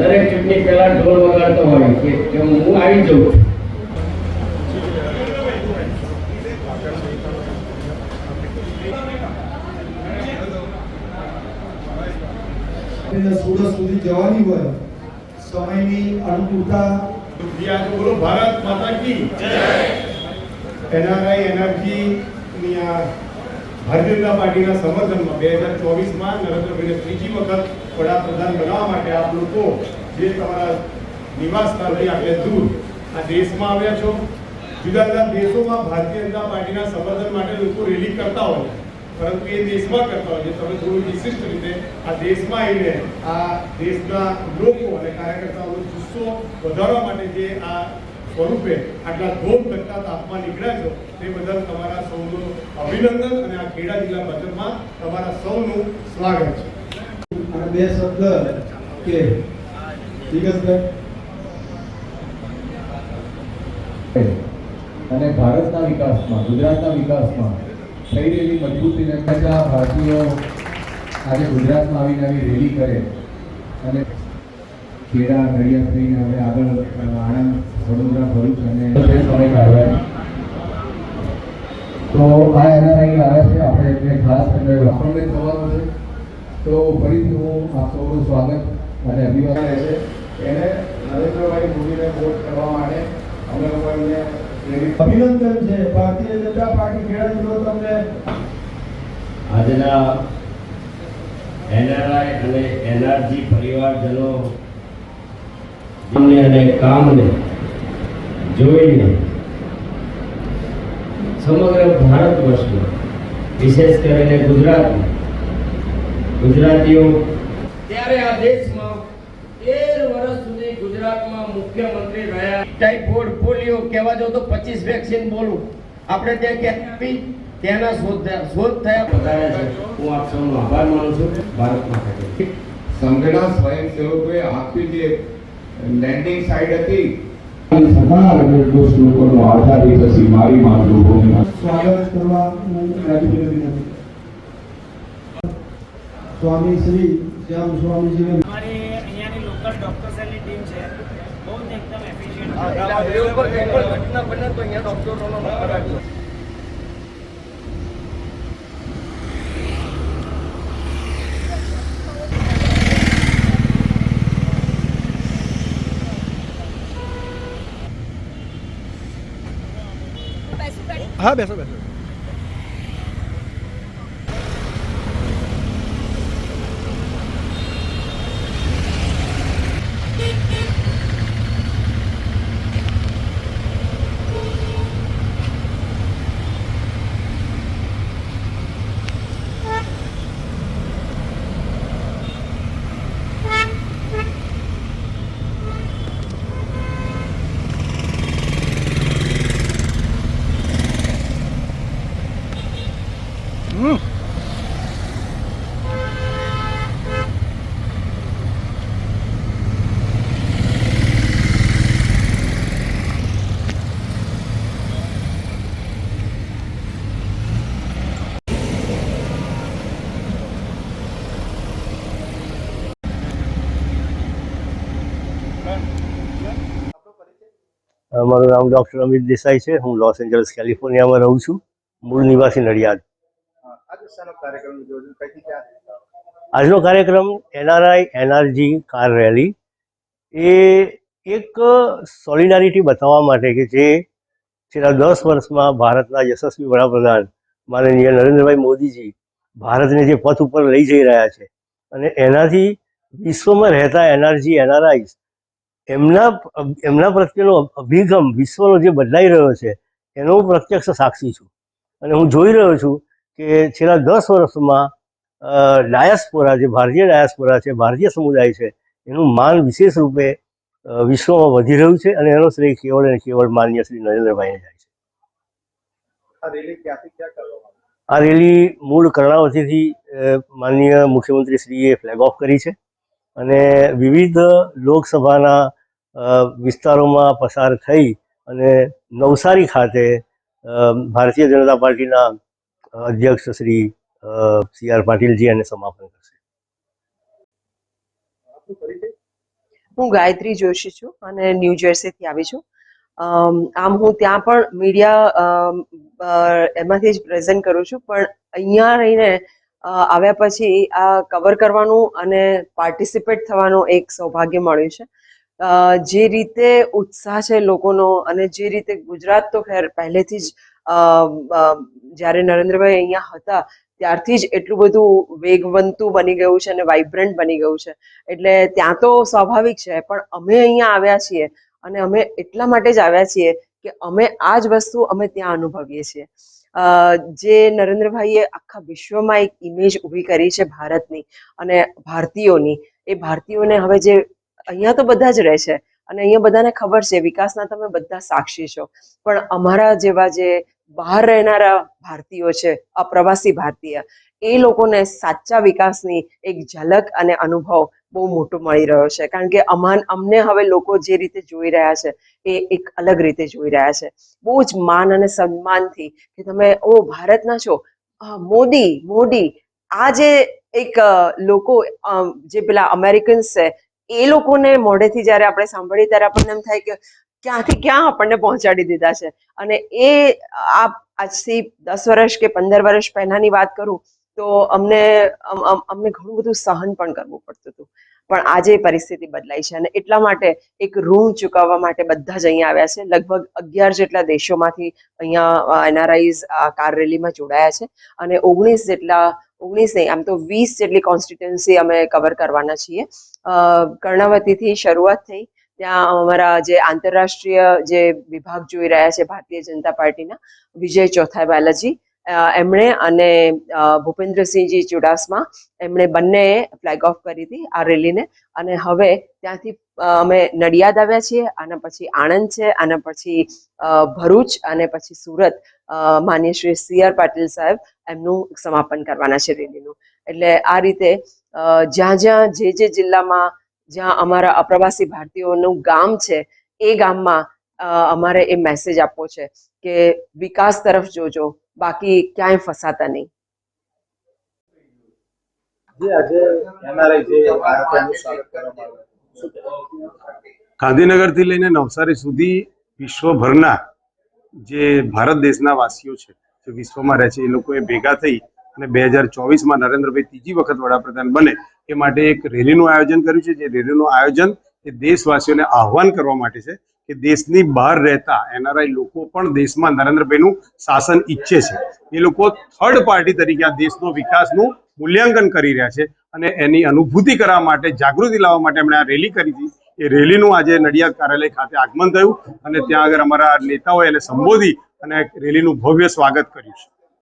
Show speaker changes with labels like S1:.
S1: દરેક ચૂંટણી પહેલા ઢોલ વગાડતો હોય કે કે હું આવી જઉં
S2: સુરત સુધી જવાની હોય સમયની અનુકૂળતા.
S3: બોલો ભારત માતા કી એનઆરઆઈ એનર્જી ની આ ભારતીય જનતા પાર્ટીના સમર્થનમાં બે હજાર ચોવીસમાં નરેન્દ્રભાઈને ત્રીજી વખત વડાપ્રધાન બનાવવા માટે આપ લોકો જે તમારા નિવાસ સ્થળથી આટલે દૂર આ દેશમાં આવ્યા છો, જુદા જુદા દેશોમાં ભારતીય જનતા પાર્ટીના સમર્થન માટે લોકો રેલી કરતા હોય. પરંતુ એ દેશમાં કરતા હોય તમે થોડું વિશિષ્ટ રીતે આ દેશમાં આવીને આ દેશના લોકો અને કાર્યકર્તાઓનો જુસ્સો વધારવા માટે જે આ સ્વરૂપે આટલા ધોમ કરતા તાપમાં નીકળ્યા છો, તે બદલ તમારા સૌનું અભિનંદન અને આ ખેડા જિલ્લા ભાજપમાં તમારા સૌનું સ્વાગત છે
S2: અને બે શબ્દ કે વિગતભાઈ
S4: અને ભારતના વિકાસમાં ગુજરાતના વિકાસમાં થઈ રહેલી મજબૂતીને બધા ભારતીયો આજે ગુજરાતમાં આવીને આવી રેલી કરે. અને ખેડા નડિયાદ થઈને હવે આગળ આણંદ વડોદરા ભરૂચ અને સમય તો આ એનઆરઆઈ આવે છે. આપણે ખાસ કરીને આપણને થવાનું છે. તો ફરીથી હું આપ સૌનું સ્વાગત અને અભિવાદન છે. એને નરેન્દ્રભાઈ મોદીને વોટ કરવા માટે અમે લોકોને
S2: અભિનંદન છે. ભારતીય જનતા પાર્ટી ખેડા જિલ્લો તમને
S1: આજના એનઆરઆઈ અને એનઆરજી પરિવારજનો કામને અને કામને જોઈને સમગ્ર ભારત વર્ષમાં વિશેષ કરીને ગુજરાતમાં ગુજરાતીઓ. ત્યારે આ દેશમાં તેર વર્ષ સુધી ગુજરાતમાં મુખ્યમંત્રી રહ્યા. ટાઈફોઇડ પોલિયો કહેવા જાવ તો પચીસ વેક્સિન બોલું. આપણે ત્યાં ક્યાં આપી તેના શોધ શોધ થયા. બતાવ્યા છે હું આપ સૌનો આભાર માનું છું. ભારત માટે
S4: સંઘના સ્વયંસેવકોએ આખી જે લેન્ડિંગ સાઇટ હતી.
S5: લોકોનો મારી માતૃભૂમિમાં
S2: સ્વાગત કરવા હું રાજ્ય વિનંતી સ્વામી શ્રી શ્યામ સ્વામીજીને
S6: અમારી અહીંયાની લોકલ ડોક્ટર્સની ટીમ છે. બહુ જ એકદમ એફિશિયન્ટ
S2: હા બેસો બેસો.
S7: મારું નામ ડૉક્ટર અમિત દેસાઈ છે. હું લોસ એન્જલસ કેલિફોર્નિયામાં રહું છું. મૂળ નિવાસી નડિયાદ. આજનો કાર્યક્રમ એનઆરઆઈ એનઆરજી કાર રેલી. એ એક સોલિડારિટી બતાવવા માટે કે જે છેલ્લા દસ વર્ષમાં ભારતના યશસ્વી વડાપ્રધાન માનનીય નરેન્દ્રભાઈ મોદીજી ભારતને જે પથ ઉપર લઈ જઈ રહ્યા છે. અને એનાથી વિશ્વમાં રહેતા એનઆરજી એનઆરઆઈ એમના એમના પ્રત્યેનો અભિગમ વિશ્વનો જે બદલાઈ રહ્યો છે એનો હું પ્રત્યક્ષ સાક્ષી છું. અને હું જોઈ રહ્યો છું કે છેલ્લા દસ વર્ષમાં ડાયાસ્પોરા જે ભારતીય ડાયસ્પોરા છે ભારતીય સમુદાય છે એનું માન વિશેષ રૂપે વિશ્વમાં વધી રહ્યું છે અને એનો શ્રેય કેવળ અને કેવળ માન્ય શ્રી નરેન્દ્રભાઈને જાય છે. આ રેલી મૂળ કર્ણાવતીથી માનનીય મુખ્યમંત્રી શ્રીએ ફ્લેગ ઓફ કરી છે. અને વિવિધ લોકસભાના વિસ્તારોમાં પસાર થઈ અને નવસારી ખાતે અ, ભારતીય જનતા પાર્ટીના અધ્યક્ષ શ્રી સી આર પાટીલજી એને સમાપન કરશે.
S8: હું ગાયત્રી જોશી છું અને ન્યૂ જર્સીથી આવી છું. અમ, આમ હું ત્યાં પણ મીડિયા એમાંથી જ પ્રેઝન્ટ કરું છું પણ અહીંયા રહીને અ, આવ્યા પછી આ કવર કરવાનું અને પાર્ટિસિપેટ થવાનું એક સૌભાગ્ય મળ્યું છે. જે રીતે ઉત્સાહ છે લોકોનો અને જે રીતે ગુજરાત તો ખેર પહેલેથી જ જ્યારે નરેન્દ્રભાઈ અહીંયા હતા, ત્યારથી જ એટલું બધું વેગવંતું બની ગયું છે અને વાઇબ્રન્ટ બની ગયું છે. એટલે ત્યાં તો સ્વાભાવિક છે, પણ અમે અહીંયા આવ્યા છીએ અને અમે એટલા માટે જ આવ્યા છીએ કે અમે આ જ વસ્તુ અમે ત્યાં અનુભવીએ છીએ. જે નરેન્દ્રભાઈએ આખા વિશ્વમાં એક ઇમેજ ઊભી કરી છે ભારતની અને ભારતીયોની. એ ભારતીયોને હવે જે અહીંયા તો બધા જ રહે છે. અને અહીંયા બધાને ખબર છે, વિકાસના તમે બધા સાક્ષી છો. પણ અમારા જેવા જે બહાર રહેનારા ભારતીયો છે, અપ્રવાસી ભારતીય, એ લોકોને સાચા વિકાસની એક ઝલક અને અનુભવ બહુ મોટો મળી રહ્યો છે. કારણ કે અમાન, અમને હવે લોકો જે રીતે જોઈ રહ્યા છે, એ એક અલગ રીતે જોઈ રહ્યા છે. બહુ જ માન અને સન્માનથી કે તમે, ઓ, ભારતના છો. મોદી મોદી, આ જે એક લોકો જે પેલા અમેરિકન્સ છે એ લોકોને મોઢેથી જ્યારે આપણે સાંભળીએ ત્યારે આપણને એમ થાય કે ક્યાંથી ક્યાં આપણને પહોંચાડી દીધા છે. અને એ આ આજથી દસ વર્ષ કે પંદર વર્ષ પહેલાની વાત કરું તો અમને અમ- અમ- અમને ઘણું બધું સહન પણ કરવું પડતું હતું. પણ આજે પરિસ્થિતિ બદલાઈ છે અને એટલા માટે એક ઋણ ચૂકવવા માટે બધા જ અહીંયા આવ્યા છે. લગભગ અગિયાર જેટલા દેશોમાંથી અહીંયા એનઆરઆઈઝ આ કાર રેલીમાં જોડાયા છે અને ઓગણીસ જેટલા ઓગણીસ નહીં, આમ તો વીસ જેટલી કોન્સ્ટિટ્યુન્સી અમે કવર કરવાના છીએ. કર્ણાવતીથી શરૂઆત થઈ. ત્યાં અમારા જે આંતરરાષ્ટ્રીય જે વિભાગ જોઈ રહ્યા છે ભારતીય જનતા પાર્ટીના, વિજય ચોથાઈ બાલાજી એમણે અને ભૂપેન્દ્રસિંહજી ચુડાસમા, એમણે બંનેએ ફ્લેગ ઓફ કરી હતી આ રેલીને. અને હવે ત્યાંથી અમે નડિયાદ આવ્યા છીએ, આના પછી આણંદ છે, આના પછી ભરૂચ અને પછી સુરત. માન્ય શ્રી સી આર પાટીલ સાહેબ એમનું સમાપન કરવાના છે રેલીનું. એટલે આ રીતે જ્યાં જ્યાં જે જે જિલ્લામાં જ્યાં અમારા અપ્રવાસી ભારતીયોનું ગામ છે, એ ગામમાં અમારે એ મેસેજ આપવો છે કે વિકાસ તરફ જોજો, બાકી ક્યાંય ફસાતા નહીં.
S3: ગાંધીનગરથી લઈને નવસારી સુધી વિશ્વભરના જે ભારત દેશના વાસીઓ છે જે વિશ્વમાં રહે છે, એ લોકોએ ભેગા થઈ અને બે હજાર ચોવીસમાં નરેન્દ્રભાઈ ત્રીજી વખત વડાપ્રધાન બને એ માટે એક રેલીનું આયોજન કર્યું છે. જે રેલીનું આયોજન એ દેશવાસીઓને આહવાન કરવા માટે છે કે દેશની બહાર રહેતા એનઆરઆઈ લોકો પણ દેશમાં નરેન્દ્રભાઈનું શાસન ઈચ્છે છે. એ લોકો થર્ડ પાર્ટી તરીકે આ દેશનો વિકાસનું મૂલ્યાંકન કરી રહ્યા છે અને એની અનુભૂતિ કરવા માટે, જાગૃતિ લાવવા માટે એમણે આ રેલી કરી હતી. એ રેલીનું આજે નડિયાદ કાર્યાલય ખાતે આગમન થયું અને ત્યાં આગળ અમારા નેતાઓએ એને સંબોધી અને રેલીનું ભવ્ય સ્વાગત કર્યું છે.